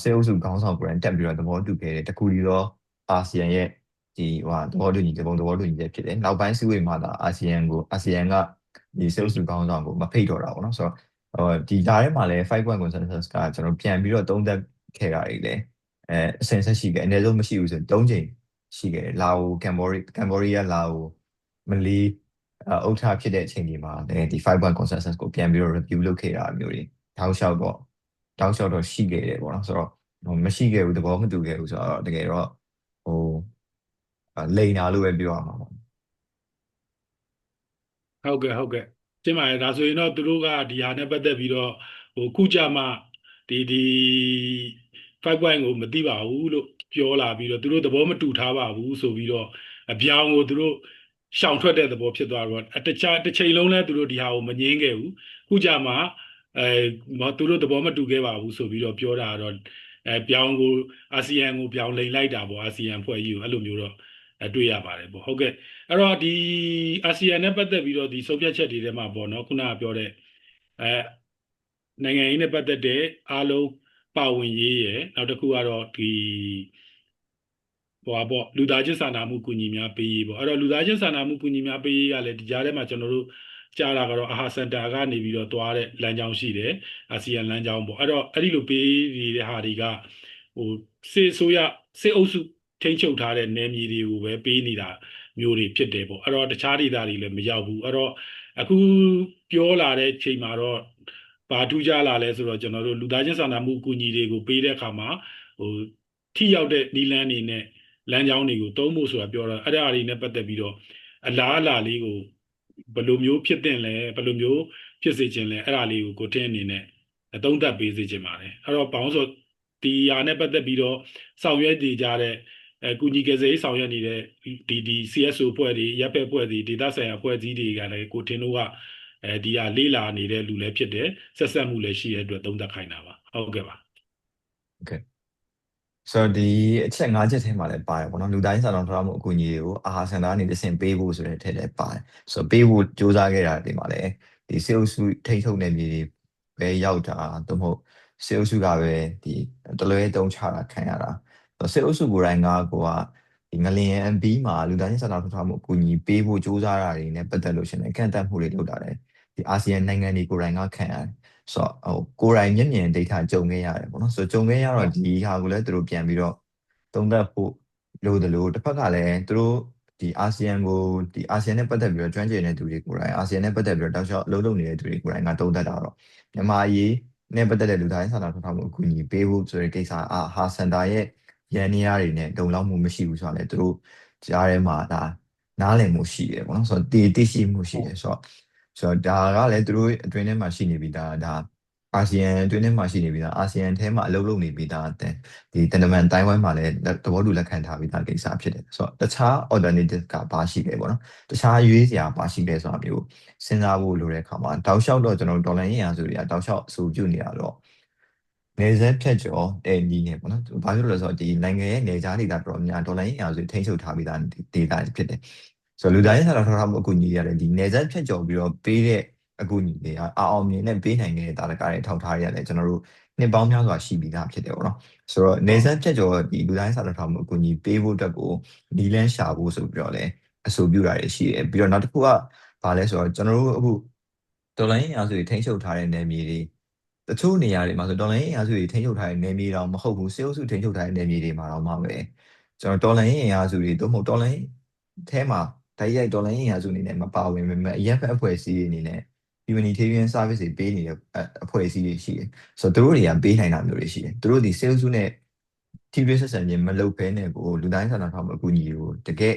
ဆေးအုပ်စုခေါင်းဆောင်ကိုယ်တိုင်တက်ပြီးတော့သဘောတူခဲ့တယ်တခုတည်းသောအာဆီယံရဲ့ ဒီဟိုသဘောတူညီချက်ဘုံသဘောတူညီချက်ဖြစ်တယ်နောက်ပိုင်းစည်းဝေးမှာဒါအာဆီယံကိုအာဆီယံကဒီဆေးအုပ်စုခေါင်းဆောင်ကိုမဖိတ်တော့တာပေါ့နော်ဆိုတော့ဟိုဒီဓာတ်ထဲမှာလည်း5 point consensus ကကျွန်တော်ပြန်ပြီးတော့သုံးသပ်ခဲ့တာတွေလည်းအဲအစင်ဆက်ရှိခဲ့အနည်းဆုံးမရှိဘူးဆိုတော့၃ချိန်ရှိခဲ့တယ်လာအိုကမ်ဘောဒီကမ်ဘောဒီးယားလာအိုမလီအုတ်ထားဖြစ်တဲ့အချိန်ဒီမှာလည်းဒီ5 point consensus ကိုပြန်ပြီးတော့ review လုပ်ခဲ့တာမျိုးတွေတောက်လျှောက်တော့တောက်လျှောက်တော့ရှိခဲ့တယ်ပေါ့နော်ဆိုတော့မရှိခဲ့ဘူးသဘောမတူခဲ့ဘူးဆိုတော့တကယ်တော့ဟို လိန်တာလို့ပဲပြောရမှာပေါ့ဟုတ်ကဲ့ဟုတ်ကဲ့တင်ပါရဲ့ဒါဆိုရင်တော့သူတို့ကဒီဟာနဲ့ပတ်သက်ပြီးတော့ဟိုခုကြမှာဒီဒီ5 point ကိုမသိပါဘူးလို့ပြောလာပြီးတော့သူတို့သဘောမတူထားပါဘူးဆိုပြီးတော့အပြောင်းကိုသူတို့ရှောင်ထွက်တဲ့သဘောဖြစ်သွားတော့တခြားတစ်ချိန်လုံးလဲသူတို့ဒီဟာကိုမငင်းခဲ့ဘူးခုကြမှာအဲသူတို့သဘောမတူခဲ့ပါဘူးဆိုပြီးတော့ပြောတာတော့အဲပြောင်းကိုအာဆီယံကိုပြောင်းလိန်လိုက်တာပေါ့အာဆီယံဖွဲ့ကြီးကိုအဲ့လိုမျိုးတော့အ တွေ့ရပါတယ်ပေါ့ဟုတ်ကဲ့အဲ့တော့ဒီအာဆီယံနဲ့ပတ်သက်ပြီးတော့ဒီဆုံးဖြတ်ချက်တွေထဲမှာပေါ့နော်ခုနကပြောတဲ့အဲနိုင်ငံရေးနဲ့ပတ်သက်တဲ့အားလုံးပါဝင်ရေးရယ်နောက်တစ်ခုကတော့ဒီဟိုပါပေါ့လူသားချင်းစာနာမှုကူညီများပေးရေးပေါ့အဲ့တော့လူသားချင်းစာနာမှုကူညီများပေးရေးကလည်းဒီကြားထဲမှာကျွန်တော်တို့ကြားတာကတော့အာဟာစင်တာကနေပြီးတော့သွားတဲ့လမ်းကြောင်းရှိတယ်အာဆီယံလမ်းကြောင်းပေါ့အဲ့တော့အဲ့ဒီလိုပေးနေတဲ့ဟာတွေကဟိုစေဆိုရစေအုပ်စု ထိန်းချုပ်ထားတဲ့နယ်မြေတွေကိုပဲပေးနေတာမျိုးတွေဖြစ်တယ်ပေါ့အဲ့တော့တခြားဒေသတွေလည်းမရောက်ဘူးအဲ့တော့အခုပြောလာတဲ့ချိန်မှာတော့ဘာထူးခြားလာလဲဆိုတော့ကျွန်တော်တို့လူသားချင်းစာနာမှုကူညီတွေကိုပေးတဲ့အခါမှာဟိုထိရောက်တဲ့နီလန်းနေနဲ့လမ်းကြောင်းတွေကိုတုံးဖို့ဆိုတာပြောတော့အဲ့ဒါအရာတွေနဲ့ပတ်သက်ပြီးတော့အလားအလာလေးကိုဘယ်လိုမျိုးဖြစ်တဲ့လဲဘယ်လိုမျိုးဖြစ်စေခြင်းလဲအဲ့ဒါလေးကိုကိုတင်းအနေနဲ့အသုံးသပ်ပေးစေခြင်းပါတယ်အဲ့တော့ဘောင်းဆိုဒီဟာနဲ့ပတ်သက်ပြီးတော့ဆောင်ရွက်နေကြတဲ့ အဲကုညီကယ်ဆယ်ရေးဆောင်ရွက်နေတဲ့ဒီဒီ CSO ဖွဲ့တွေရပ်ဖက်ဖွဲ့တွေဒေသဆိုင်ရာဖွဲ့စည်းတွေကလည်းကိုထင်တို့ကအဲဒီဟာလေးလာနေတဲ့လူလည်းဖြစ်တယ်ဆက်ဆက်မှုလည်းရှိတဲ့အတွက်သုံးသပ်ခိုင်းတာပါဟုတ်ကဲ့ပါ Okay ဆိုတော့ဒီအချက်၅ချက်ထဲမှာလည်းပါတယ်ပေါ့နော်လူတိုင်းစာတော်ထားမှုအကူအညီတွေကိုအာဟာစင်တာကနေတစ်ဆင့်ပေးဖို့ဆိုတဲ့အထက်လည်းပါတယ်ဆိုတော့ပေးဖို့စူးစမ်းခဲ့တာဒီမှာလည်းဒီစေအုပ်စုထိထုတ်နေမြေတွေပဲရောက်တာသို့မဟုတ်စေအုပ်စုကပဲဒီတလွဲတုံးချတာခံရတာ စေအုပ်စုကိုယ်တိုင်ကကိုကဒီငလျင် MB မှာလူတိုင်းစာတော်ထားမှုအကူအညီပေးဖို့စူးစမ်းတာတွေနဲ့ပတ်သက်လို့ရှင်လည်းကန့်သတ်မှုတွေလုပ်တာတယ်ဒီအာဆီယံနိုင်ငံတွေကိုယ်တိုင်ကခံရတယ်ဆိုတော့ဟိုကိုယ်တိုင်မျက်မြင် data ကြုံခဲ့ရတယ်ပေါ့နော်ဆိုတော့ကြုံခဲ့ရတော့ဒီဟာကိုလည်းသူတို့ပြန်ပြီးတော့သုံးသပ်ဖို့လို့တလို့တစ်ဖက်ကလည်းသူတို့ဒီအာဆီယံကိုဒီအာဆီယံနဲ့ပတ်သက်ပြီးတော့ကျွမ်းကျင်တဲ့သူတွေကိုယ်တိုင်အာဆီယံနဲ့ပတ်သက်ပြီးတော့တောက်လျှောက်အလုပ်လုပ်နေတဲ့သူတွေကိုယ်တိုင်ကသုံးသပ်တာတော့မြန်မာအရေးနဲ့ပတ်သက်တဲ့လူသားရေးစာနာထောက်ထားမှုအကူအညီပေးဖို့ဆိုတဲ့ကိစ္စအာဟာစင်တာရဲ့ ရန်နေရတွေနဲ့လုံလောက်မှုမရှိဘူးဆိုတာလည်းသူတို့ကြားထဲမှာဒါနားလည်မှုရှိတယ်ပေါ့နော်ဆိုတော့တည်တည်ရှိမှုရှိတယ်ဆိုတော့ဆိုတော့ဒါကလည်းသူတို့အတွင်းထဲမှာရှိနေပြီဒါဒါအာဆီယံအတွင်းထဲမှာရှိနေပြီဒါအာဆီယံထဲမှာအလုပ်လုပ်နေပြီဒါတဲ့ဒီတန်တမန်တိုင်းဝိုင်းမှာလည်းသဘောတူလက်ခံထားပြီးသားကိစ္စဖြစ်တယ်ဆိုတော့တခြား alternative ကဘာရှိလဲပေါ့နော်တခြားရွေးစရာဘာရှိလဲဆိုတာမျိုးစဉ်းစားဖို့လိုတဲ့အခါမှာတောက်လျှောက်တော့ကျွန်တော်တို့ဒေါ်လာရင်းရာဆိုတွေကတောက်လျှောက်အဆိုပြုနေရတော့ နေဆက်ဖြတ်ကျော်တဲ့နီးနေပေါ့နော်ဘာဖြစ်လို့လဲဆိုတော့ဒီနိုင်ငံရဲ့နေကြားဒေသတော်တော်များဒေါ်လာရင်းရာဆိုထိန်းချုပ်ထားပြီးသားဒေသဖြစ်တယ်ဆိုတော့လူသားရေးစာတော်ထောက်ထားမှုအကူအညီတွေရတယ်ဒီနေဆက်ဖြတ်ကျော်ပြီးတော့ပေးတဲ့အကူအညီတွေကအာအောင်မြင်နဲ့ပေးနိုင်တဲ့တာလကားတွေထောက်ထားရတယ်ကျွန်တော်တို့နှစ်ပေါင်းများစွာရှိပြီးသားဖြစ်တယ်ပေါ့နော်ဆိုတော့နေဆက်ဖြတ်ကျော်ဒီလူသားရေးစာတော်ထောက်မှုအကူအညီပေးဖို့အတွက်ကိုနီလန်းရှာဖို့ဆိုပြီးတော့လည်းအဆိုပြုတာတွေရှိတယ်ပြီးတော့နောက်တစ်ခုကဘာလဲဆိုတော့ကျွန်တော်တို့အခုဒေါ်လာရင်းအားစုတွေထိန်းချုပ်ထားတဲ့နယ်မြေတွေ တချို့နေရာတွေမှာဆိုဒေါ်လာရင်းအားစုတွေထိန်းချုပ်ထားတဲ့နယ်မြေတောင်မဟုတ်ဘူးစေအုပ်စုထိန်းချုပ်ထားတဲ့နယ်မြေတွေမှာတော့မှပဲကျွန်တော်ဒေါ်လာရင်းအားစုတွေသို့မဟုတ်ဒေါ်လာရင်းအဲမှာတိုက်ရိုက်ဒေါ်လာရင်းအားစုအနေနဲ့မပါဝင်ပေမဲ့အရက်ဖက်အဖွဲ့အစည်းတွေအနေနဲ့ humanitarian service တွေပေးနေတဲ့အဖွဲ့အစည်းတွေရှိတယ်ဆိုတော့သူတို့တွေကပေးနိုင်တာမျိုးတွေရှိတယ်သူတို့ဒီ sales စုနဲ့ TV ဆက်ဆံခြင်းမလုပ်ဘဲနဲ့ကိုလူတိုင်းဆန္ဒထောက်မှုအကူအညီကိုတကယ်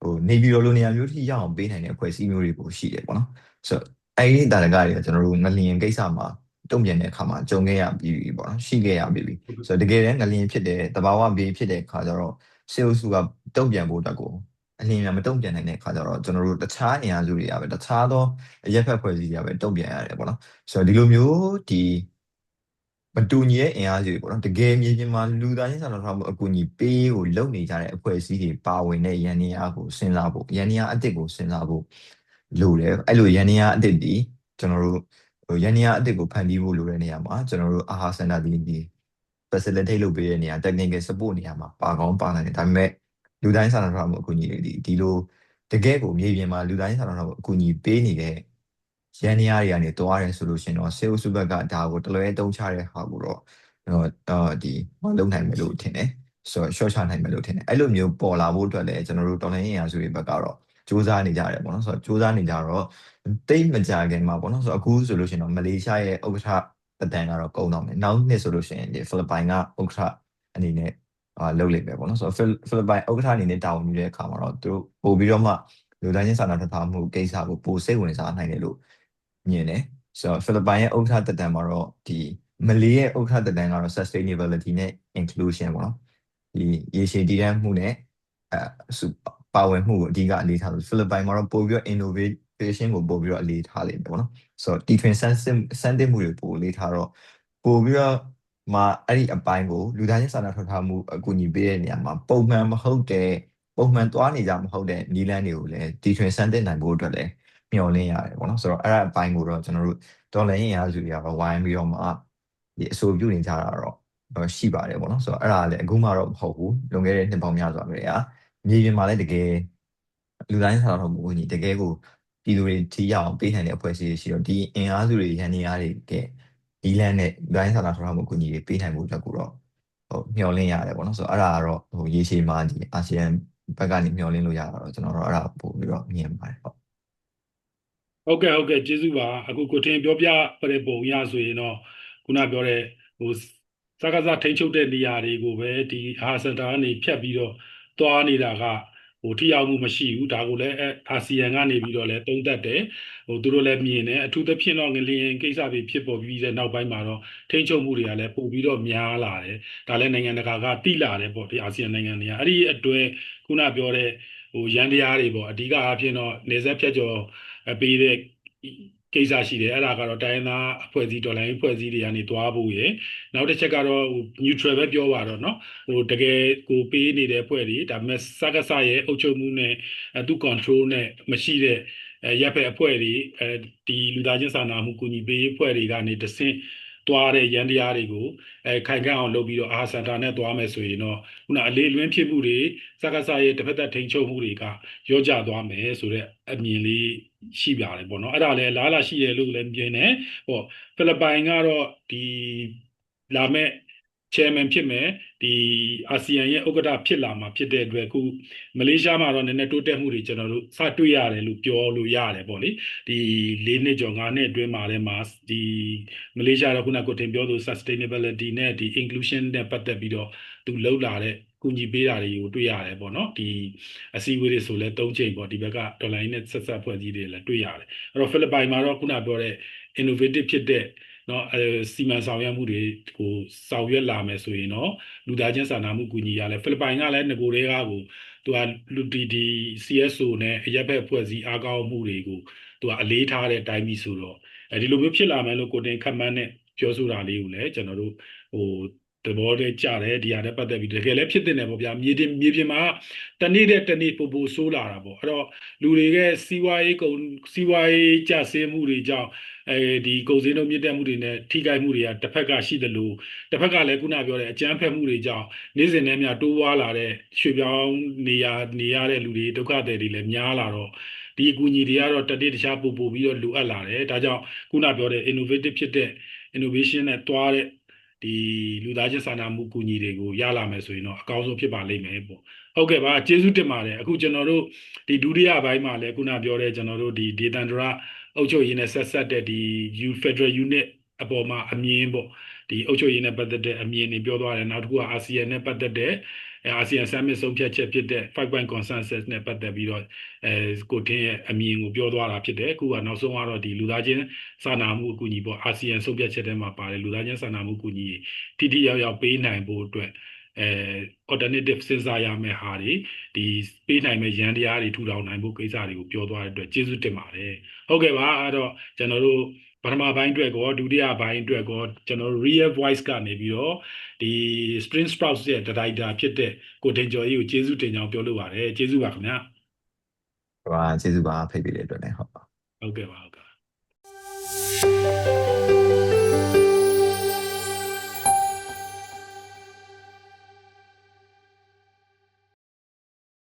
ဟဟိုနေပြည်တော်လိုနေရာမျိုးထိရအောင်ပေးနိုင်တဲ့အဖွဲ့အစည်းမျိုးတွေပိုရှိတယ်ပေါ့နော်ဆိုတော့အဲ့ဒီတာရကတွေကကျွန်တော်တို့ငလျင်ကိစ္စမှာ တုံ့ပြန်တဲ့အခါမှာကြုံခဲ့ရပြီးပြီပေါ့နော်ရှိခဲ့ရပြီးပြီဆိုတော့တကယ်တမ်းငလျင်ဖြစ်တဲ့တဘာဝဘေးဖြစ်တဲ့အခါကျတော့စေအုပ်စုကတုံ့ပြန်ဖို့အတွက်ကိုအလင်းများမတုံ့ပြန်နိုင်တဲ့အခါကျတော့ကျွန်တော်တို့တခြားအင်အားစုတွေကပဲတခြားသောအရက်ဖက်ဖွဲ့စည်းတွေကပဲတုံ့ပြန်ရတယ်ပေါ့နော်ဆိုတော့ဒီလိုမျိုးဒီမတူညီတဲ့အင်အားစုတွေပေါ့နော်တကယ်မြေပြင်မှာလူသားချင်းစာနာထောက်မှုအကူအညီပေးကိုလုပ်နေကြတဲ့အဖွဲ့အစည်းတွေပါဝင်တဲ့ရန်နေအားကိုစဉ်းစားဖို့ရန်နေအားအစ်စ်ကိုစဉ်းစားဖို့လိုတယ်အဲ့လိုရန်နေအားအစ်စ်ဒီကျွန်တော်တို့ဟို ရန်နေအားအစ်စ်ကိုဖန်တီးဖို့လိုတဲ့နေရာမှာကျွန်တော်တို့အာဟာစင်တာဒီဒီ facilitate လုပ်ပေးတဲ့နေရာ technical support နေရာမှာပါကောင်းပါနိုင်တယ်ဒါပေမဲ့လူတိုင်းစာနာထောက်မှုအကူအညီတွေဒီဒီလိုတကယ်ကိုမြေပြင်မှာလူတိုင်းစာနာထောက်မှုအကူအညီပေးနေတဲ့ရန်နေရာတွေကနေတွားရဲဆိုလို့ရှင်တော့စေအုပ်စုဘက်ကဒါကိုတလွဲတုံးချတဲ့ဟာကိုတော့တော့ဒီမလုပ်နိုင်မယ်လို့ထင်တယ်ဆိုတော့ short ချနိုင်မယ်လို့ထင်တယ်အဲ့လိုမျိုးပေါ်လာဖို့အတွက်လည်းကျွန်တော်တို့တော်လိုင်းရင်ရာစုတွေဘက်ကတော့ စူးစမ်းနေကြတယ်ပေါ့နော်ဆိုတော့စူးစမ်းနေကြတော့တိတ်မကြခင်မှာပေါ့နော်ဆိုတော့အခုဆိုလို့ရှင်တော့မလေးရှားရဲ့ဥက္ကဋ္ဌအတန်ကတော့ကုန်တော့မယ်နောက်နှစ်ဆိုလို့ရှင်ဒီဖိလစ်ပိုင်ကဥက္ကဋ္ဌအနေနဲ့အာလုပ်လိမ့်မယ်ပေါ့နော်ဆိုတော့ဖိလစ်ပိုင်ဥက္ကဋ္ဌအနေနဲ့တာဝန်ယူတဲ့အခါမှာတော့သူတို့ပို့ပြီးတော့မှလူတိုင်းချင်းစာနာထောက်ထားမှုကိစ္စကိုပိုစိတ်ဝင်စားနိုင်တယ်လို့မြင်တယ်ဆိုတော့ဖိလစ်ပိုင်ရဲ့ဥက္ကဋ္ဌတက်တန်မှာတော့ဒီမလေးရဲ့ဥက္ကဋ္ဌတက်တန်ကတော့ sustainability နဲ့ inclusion ပေါ့နော်ဒီရေရှည်တည်တံ့မှုနဲ့အဲ ပါဝင်မှုကိုအဓိကအလေးထားလို့ဖိလစ်ပိုင်မှာတော့ပို့ပြီးတော့ innovation ကိုပို့ပြီးတော့အလေးထားလိမ့်မယ်ပေါ့နော်ဆိုတော့တီထွင်ဆန်းစစ်စမ်းသစ်မှုတွေပို့အလေးထားတော့ပို့ပြီးတော့မှာအဲ့ဒီအပိုင်းကိုလူသားချင်းစာနာထောက်ထားမှုအကူအညီပေးတဲ့နေရာမှာပုံမှန်မဟုတ်တဲ့ပုံမှန်သွားနေကြမဟုတ်တဲ့နီလန်းတွေကိုလည်းတီထွင်ဆန်းသစ်နိုင်ဖို့အတွက်လည်းမျှော်လင့်ရတယ်ပေါ့နော်ဆိုတော့အဲ့ဒါအပိုင်းကိုတော့ကျွန်တော်တို့ဒေါ်လာရင်းရာစုတွေကတော့ဝိုင်းပြီးတော့မှဒီအဆိုပြုနေကြတာတော့ရှိပါတယ်ပေါ့နော်ဆိုတော့အဲ့ဒါလည်းအခုမှတော့မဟုတ်ဘူးလွန်ခဲ့တဲ့နှစ်ပေါင်းများစွာကလေးက မြေပြင်မှာလည်းတကယ်လူတိုင်းစာတော်မူဝင်ကြီးတကယ်ကိုပြည်သူတွေထိရအောင်ပေးနိုင်တဲ့အဖွဲ့အစည်းတွေရှိတော့ဒီအင်အားစုတွေရန်နေအားတွေကဒီလန်နဲ့လူတိုင်းစာတော်ထောက်မှုအကူအညီတွေပေးနိုင်ဖို့အတွက်ကိုတော့ဟိုမျှော်လင့်ရတယ်ပေါ့နော်ဆိုတော့အဲ့ဒါကတော့ဟိုရေရှည်မှာဒီအာဆီယံဘက်ကနေမျှော်လင့်လို့ရတာတော့ကျွန်တော်တို့အဲ့ဒါပို့ပြီးတော့မြင်ပါတယ်ဟုတ်ဟုတ်ကဲ့ဟုတ်ကဲ့ကျေးဇူးပါအခုကိုတင်ပြောပြပြတဲ့ပုံရဆိုရင်တော့ခုနပြောတဲ့ဟိုစကားစားထိန်ချုပ်တဲ့နေရာတွေကိုပဲဒီအာစင်တာကနေဖြတ်ပြီးတော့ သွားနေတာကဟိုထိရောက်မှုမရှိဘူးဒါကိုလည်းအာဆီယံကနေပြီးတော့လည်းတုံးသက်တယ်ဟိုသူတို့လည်းမြင်တယ်အထူးသဖြင့်တော့ငလျင်ကိစ္စတွေဖြစ်ပေါ်ပြီးတဲ့နောက်ပိုင်းမှာတော့ထိန်းချုပ်မှုတွေကလည်းပို့ပြီးတော့များလာတယ်ဒါလည်းနိုင်ငံတကာကတိလာတယ်ပေါ့ဒီအာဆီယံနိုင်ငံတွေကအဲ့ဒီအတွက်ခုနပြောတဲ့ဟိုရန်တရားတွေပေါ့အဓိကအားဖြင့်တော့နေဆက်ဖြတ်ကျော်ပေးတဲ့ ကိစ္စရှိတယ်အဲ့ဒါကတော့တိုင်းသားအဖွဲ့အစည်းဒေါ်လာအဖွဲ့အစည်းတွေကနေတွားဖို့ရယ်နောက်တစ်ချက်ကတော့ဟို neutral ပဲပြောပါတော့เนาะဟိုတကယ်ကိုပေးနေတဲ့အဖွဲ့တွေဒါပေမဲ့စကားစရဲ့အုပ်ချုပ်မှုနဲ့သူ control နဲ့မရှိတဲ့ရပ်ဖက်အဖွဲ့တွေအဲဒီလူသားချင်းစာနာမှုကူညီပေးအဖွဲ့တွေကနေတဆင့်သွားတဲ့ရန်တရားတွေကိုအဲခိုင်ခန့်အောင်လုပ်ပြီးတော့အာစင်တာနဲ့သွားမယ်ဆိုရင်တော့ခုနအလေးလွင်းဖြစ်မှုတွေစကားစရဲ့တစ်ဖက်သက်ထိန်ချုပ်မှုတွေကရောကြသွားမယ်ဆိုတော့အမြင်လေး ရှိပါတယ်ပေါ့နော်အဲ့ဒါလည်းလားလာရှိတယ်လို့လည်းမြင်တယ်ဟောဖိလစ်ပိုင်ကတော့ဒီလာမဲ့ chairman ဖြစ်မယ်ဒီအာဆီယံရဲ့ဥက္ကဋ္ဌဖြစ်လာမှာဖြစ်တဲ့အတွက်ခုမလေးရှားမှာတော့နည်းနည်းတိုးတက်မှုတွေကျွန်တော်တို့စတွေ့ရတယ်လို့ပြောလို့ရတယ်ပေါ့လေဒီ၄နှစ်ကျော်၅နှစ်အတွင်းမှာလည်းမှာဒီမလေးရှားတော့ခုနကကိုတင်ပြောသူ sustainability နဲ့ဒီ inclusion နဲ့ပတ်သက်ပြီးတော့သူလှုပ်လာတဲ့ ကူညီပေးတာတွေကိုတွေ့ရတယ်ပေါ့နော်ဒီအစည်းအဝေးတွေဆိုလဲ၃ချိန်ပေါ့ဒီဘက်ကဒေါ်လာရင်းနဲ့ဆက်ဆက်ဖွဲ့စည်းတွေလည်းတွေ့ရတယ်အဲ့တော့ဖိလစ်ပိုင်မှာတော့ခုနပြောတဲ့ innovative ဖြစ်တဲ့နော်အဲစီမံဆောင်ရွက်မှုတွေကိုဆောင်ရွက်လာမယ်ဆိုရင်တော့လူသားချင်းစာနာမှုကူညီရလဲဖိလစ်ပိုင်ကလည်းငကိုတွေကကိုသူကလူဒီဒီ CSO နဲ့အရက်ဘက်ဖွဲ့စည်းအားကောင်းမှုတွေကိုသူကအလေးထားတဲ့အတိုင်းပြီးဆိုတော့အဲဒီလိုမျိုးဖြစ်လာမယ်လို့ကိုတင်ခက်မှန်းနဲ့ပြောဆိုတာလေးကိုလည်းကျွန်တော်တို့ဟို သဘောတည်းကြတယ်ဒီဟာနဲ့ပတ်သက်ပြီးတကယ်လည်းဖြစ်တဲ့နယ်ပေါ့ဗျာမြေတင်မြေပြင်မှာတနေ့တဲ့တနေ့ပူပူဆိုးလာတာပေါ့အဲ့တော့လူတွေကစီးပွားရေးကုန်စီးပွားရေးကျဆင်းမှုတွေကြောင့်အဲဒီကုန်စည်နှုန်းမြင့်တက်မှုတွေနဲ့ထိခိုက်မှုတွေကတစ်ဖက်ကရှိတယ်လို့တစ်ဖက်ကလည်းခုနပြောတဲ့အကြမ်းဖက်မှုတွေကြောင့်နေ့စဉ်နဲ့များတိုးဝါလာတဲ့ရွှေပြောင်းနေရနေရတဲ့လူတွေဒုက္ခသည်တွေလည်းများလာတော့ဒီအကူအညီတွေကတော့တတိတခြားပို့ပို့ပြီးတော့လိုအပ်လာတယ်ဒါကြောင့်ခုနပြောတဲ့ innovative ဖြစ်တဲ့ innovation နဲ့တွားတဲ့ ဒီလူသားချင်းစာနာမှုကူညီတွေကိုရလာမယ်ဆိုရင်တော့အကောင်းဆုံးဖြစ်ပါလိမ့်မယ်ပေါ့ဟုတ်ကဲ့ပါကျေးဇူးတင်ပါတယ်အခုကျွန်တော်တို့ဒီဒုတိယပိုင်းမှာလည်းခုနပြောတဲ့ကျွန်တော်တို့ဒီဒေသန္တရအုပ်ချုပ်ရေးနဲ့ဆက်ဆက်တဲ့ဒီ U Federal Unit အပေါ်မှာအမြင်ပေါ့ ဒီအုပ်ချုပ်ရေးနဲ့ပတ်သက်တဲ့အမြင်တွေပြောသွားတယ်နောက်တစ်ခုကအာဆီယံနဲ့ပတ်သက်တဲ့အာဆီယံ summit ဆုံးဖြတ်ချက်ဖြစ်တဲ့5 point consensus နဲ့ပတ်သက်ပြီးတော့အဲကိုထင်းရဲ့အမြင်ကိုပြောသွားတာဖြစ်တယ်အခုကနောက်ဆုံးကတော့ဒီလူသားချင်းစာနာမှုအကူအညီပေါ့အာဆီယံဆုံးဖြတ်ချက်ထဲမှာပါတယ်လူသားချင်းစာနာမှုအကူအညီထိထိရောက်ရောက်ပေးနိုင်ဖို့အတွက်အဲ alternative စဉ်းစားရမယ့်ဟာတွေဒီပေးနိုင်မဲ့ရန်တရားတွေထူထောင်နိုင်ဖို့ကိစ္စတွေကိုပြောသွားတဲ့အတွက်ကျေးဇူးတင်ပါတယ်ဟုတ်ကဲ့ပါအဲ့တော့ကျွန်တော်တို့ ပထမပိုင်းအတွက်ကောဒုတိယပိုင်းအတွက်ကောကျွန်တော်တို့ real voice ကနေပြီးတော့ဒီ spring sprouts ရဲ့ director ဖြစ်တဲ့ကိုတင်ကျော်ကြီးကိုကျေးဇူးတင်ကြောင်းပြောလိုပါတယ်ကျေးဇူးပါခင်ဗျာဟိုကျေးဇူးပါဖိတ်ပေးတဲ့အတွက်လည်းဟုတ်ပါဟုတ်ကဲ့ပါဟုတ်ကဲ့ပါ